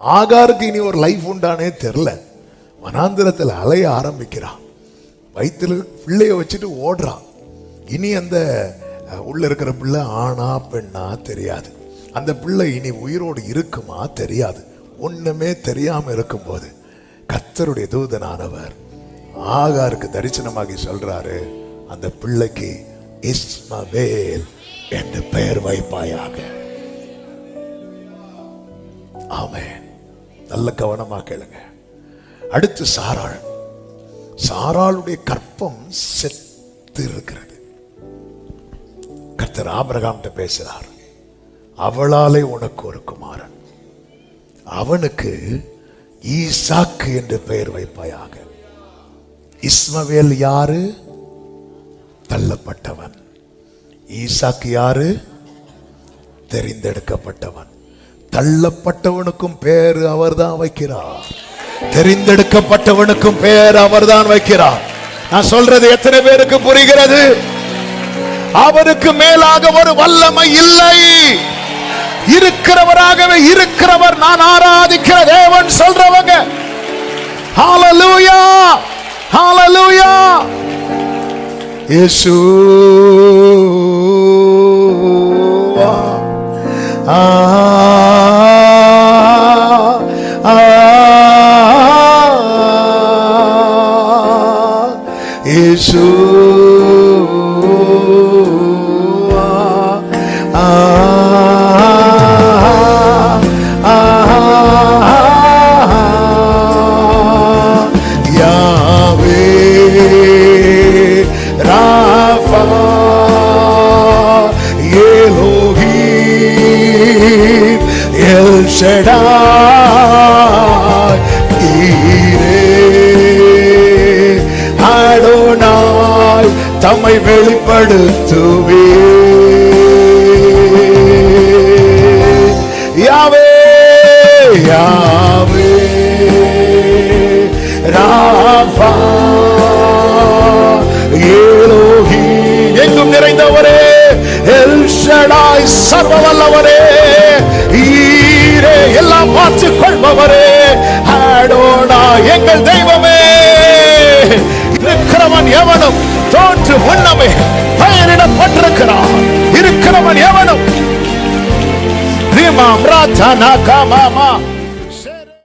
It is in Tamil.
ஆகாருக்கு இனி ஒரு லைஃப் உண்டானே தெரில வனாந்திரத்தில் அலைய ஆரம்பிக்கிறான். வயிற்றில் பிள்ளைய வச்சுட்டு ஓடுறான். இனி அந்த உள்ள இருக்கிற பிள்ளை ஆணா பெண்ணா தெரியாது. அந்த பிள்ளை இனி உயிரோடு இருக்குமா தெரியாது. ஒண்ணுமே தெரியாம இருக்கும்போது கத்தருடைய தூதனானவர் ஆகாருக்கு தரிசனமாகி சொல்றாரு அந்த பிள்ளைக்கு இஸ்மவேல் என்று பெயர் வைப்பாயாக. ஆமென். நல்ல கவனமா கேளுங்க. அடுத்து சாராள். சாராளுடைய கற்பம் செத்து இருக்கிறது. கர்த்தர் ஆபரகாம்கிட்ட பேசுகிறார் அவளாலே உனக்கு ஒரு குமாரன். அவனுக்கு ஈசாக்கு என்று பெயர் வைப்பாயாக. இஸ்மவேல் யாரு? தள்ளப்பட்டவன். ஈசாக்கு யாரு? தெரிந்தெடுக்கப்பட்டவன். தள்ளப்பட்டவனுக்கும் பேர் அவர்தான் வைக்கிறார். தெரிந்தெடுக்கப்பட்டவனுக்கும் பேர் அவர்தான் வைக்கிறார். நான் சொல்றது எத்தனை பேருக்கு புரிகிறது? அவருக்கு மேலாக ஒரு வல்லமை இல்லை. இருக்கிறவராகவே இருக்கிறவர் நான் ஆராதிக்கிற தேவன் சொல்றவங்க. ஹalleluya ஹalleluya இயேசு. Yeshua. Ah, ah, ah, Rapha El Shaddai தம்மை வெளிப்படுத்துவே. Yahweh Yahweh. Rapha Elohim. எங்கும் நிறைந்தவரே எல்ஷடாய் சர்வ வல்லவரே ஈரே எல்லாம் பார்த்துக் கொள்பவரே. ஆடோனா எங்கள் தெய்வமே. இருக்கிறவன் எவனும் தோற்று முன்னமே பெயரிடப்பட்டிருக்கிறான் இருக்கிறவன் எவனும்? ரீமாம் ராஜா நாகா மாமா.